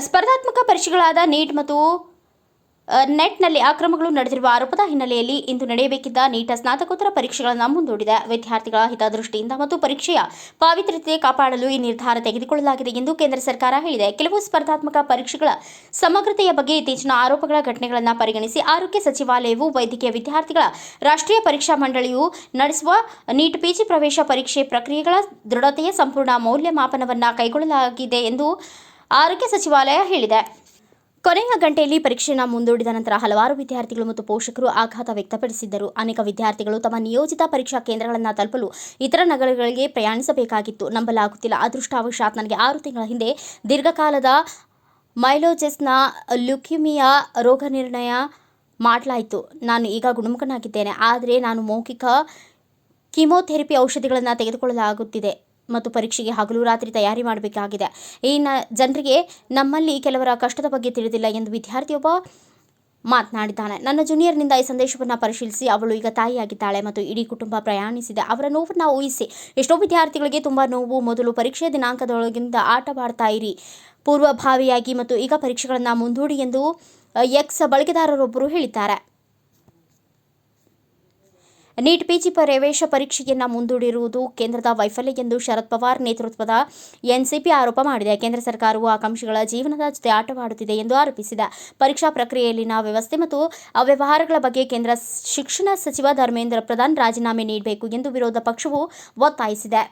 ಸ್ಪರ್ಧಾತ್ಮಕ ಪರೀಕ್ಷೆಗಳಾದ ನೀಟ್ ಮತ್ತು ನೆಟ್ನಲ್ಲಿ ಅಕ್ರಮಗಳು ನಡೆದಿರುವ ಆರೋಪದ ಹಿನ್ನೆಲೆಯಲ್ಲಿ ಇಂದು ನಡೆಯಬೇಕಿದ್ದ ನೀಟ ಸ್ನಾತಕೋತ್ತರ ಪರೀಕ್ಷೆಗಳನ್ನು ಮುಂದೂಡಿದೆ ವಿದ್ಯಾರ್ಥಿಗಳ ಹಿತದೃಷ್ಟಿಯಿಂದ ಮತ್ತು ಪರೀಕ್ಷೆಯ ಪಾವಿತ್ರ್ಯತೆ ಕಾಪಾಡಲು ಈ ನಿರ್ಧಾರ ತೆಗೆದುಕೊಳ್ಳಲಾಗಿದೆ ಎಂದು ಕೇಂದ್ರ ಸರ್ಕಾರ ಹೇಳಿದೆ. ಕೆಲವು ಸ್ಪರ್ಧಾತ್ಮಕ ಪರೀಕ್ಷೆಗಳ ಸಮಗ್ರತೆಯ ಬಗ್ಗೆ ಇತ್ತೀಚಿನ ಆರೋಪಗಳ ಘಟನೆಗಳನ್ನು ಪರಿಗಣಿಸಿ ಆರೋಗ್ಯ ಸಚಿವಾಲಯವು ವೈದ್ಯಕೀಯ ವಿದ್ಯಾರ್ಥಿಗಳ ರಾಷ್ಟ್ರೀಯ ಪರೀಕ್ಷಾ ಮಂಡಳಿಯು ನಡೆಸುವ ನೀಟ್ ಪಿಜಿ ಪ್ರವೇಶ ಪರೀಕ್ಷೆ ಪ್ರಕ್ರಿಯೆಗಳ ದೃಢತೆಯ ಸಂಪೂರ್ಣ ಮೌಲ್ಯಮಾಪನವನ್ನು ಕೈಗೊಳ್ಳಲಾಗಿದೆ ಎಂದು ಆರೋಗ್ಯ ಸಚಿವಾಲಯ ಹೇಳಿದೆ. ಕೊನೆಯ ಗಂಟೆಯಲ್ಲಿ ಪರೀಕ್ಷೆಯನ್ನು ಮುಂದೂಡಿದ ನಂತರ ಹಲವಾರು ವಿದ್ಯಾರ್ಥಿಗಳು ಮತ್ತು ಪೋಷಕರು ಆಘಾತ ವ್ಯಕ್ತಪಡಿಸಿದ್ದರು. ಅನೇಕ ವಿದ್ಯಾರ್ಥಿಗಳು ತಮ್ಮ ನಿಯೋಜಿತ ಪರೀಕ್ಷಾ ಕೇಂದ್ರಗಳನ್ನು ತಲುಪಲು ಇತರ ನಗರಗಳಿಗೆ ಪ್ರಯಾಣಿಸಬೇಕಾಗಿತ್ತು. ನಂಬಲಾಗುತ್ತಿಲ್ಲ. ಅದೃಷ್ಟವಶಾತ್ ನನಗೆ ಆರು ತಿಂಗಳ ಹಿಂದೆ ದೀರ್ಘಕಾಲದ ಮೈಲೋಜೆಸ್ನ ಲ್ಯುಕ್ಯುಮಿಯಾ ರೋಗ ನಿರ್ಣಯ ಮಾಡಲಾಯಿತು. ನಾನು ಈಗ ಗುಣಮುಖನಾಗಿದ್ದೇನೆ. ಆದರೆ ನಾನು ಮೌಖಿಕ ಕೀಮೋಥೆರಪಿ ಔಷಧಿಗಳನ್ನು ತೆಗೆದುಕೊಳ್ಳಲಾಗುತ್ತಿದೆ. ಮತ್ತು ಪರೀಕ್ಷೆಗೆ ಹಗಲು ರಾತ್ರಿ ತಯಾರಿ ಮಾಡಬೇಕಾಗಿದೆ. ಈ ನ ಜನರಿಗೆ ನಮ್ಮಲ್ಲಿ ಕೆಲವರ ಕಷ್ಟದ ಬಗ್ಗೆ ತಿಳಿದಿಲ್ಲ ಎಂದು ವಿದ್ಯಾರ್ಥಿಯೊಬ್ಬ ಮಾತನಾಡಿದ್ದಾನೆ. ನನ್ನ ಜೂನಿಯರ್ನಿಂದ ಈ ಸಂದೇಶವನ್ನು ಪರಿಶೀಲಿಸಿ ಅವಳು ಈಗ ತಾಯಿಯಾಗಿದ್ದಾಳೆ ಮತ್ತು ಇಡೀ ಕುಟುಂಬ ಪ್ರಯಾಣಿಸಿದೆ. ಅವರ ನೋವನ್ನು ಊಹಿಸಿ, ಎಷ್ಟೋ ವಿದ್ಯಾರ್ಥಿಗಳಿಗೆ ತುಂಬ ನೋವು, ಮೊದಲು ಪರೀಕ್ಷೆ ದಿನಾಂಕದೊಳಗಿಂದ ಆಟವಾಡ್ತಾ ಇರಿ. ಪೂರ್ವಭಾವಿಯಾಗಿ ಮತ್ತು ಈಗ ಪರೀಕ್ಷೆಗಳನ್ನು ಮುಂದೂಡಿ ಎಂದು ಎಕ್ಸ್ ಬಳಕೆದಾರರೊಬ್ಬರು ಹೇಳಿದ್ದಾರೆ. ನೀಟ್ ಪಿಜಿ ಪ್ರವೇಶ ಪರೀಕ್ಷೆಯನ್ನು ಮುಂದೂಡಿರುವುದು ಕೇಂದ್ರದ ವೈಫಲ್ಯ ಎಂದು ಶರದ್ ಪವಾರ್ ನೇತೃತ್ವದ ಎನ್ಸಿಪಿ ಆರೋಪ ಮಾಡಿದೆ. ಕೇಂದ್ರ ಸರ್ಕಾರವು ಆಕಾಂಕ್ಷಿಗಳ ಜೀವನದ ಜೊತೆ ಆಟವಾಡುತ್ತಿದೆ ಎಂದು ಆರೋಪಿಸಿದೆ. ಪರೀಕ್ಷಾ ಪ್ರಕ್ರಿಯೆಯಲ್ಲಿನ ವ್ಯವಸ್ಥೆ ಮತ್ತು ಅವ್ಯವಹಾರಗಳ ಬಗ್ಗೆ ಕೇಂದ್ರ ಶಿಕ್ಷಣ ಸಚಿವ ಧರ್ಮೇಂದ್ರ ಪ್ರಧಾನ್ ರಾಜೀನಾಮೆ ನೀಡಬೇಕು ಎಂದು ವಿರೋಧ ಪಕ್ಷವು ಒತ್ತಾಯಿಸಿದೆ.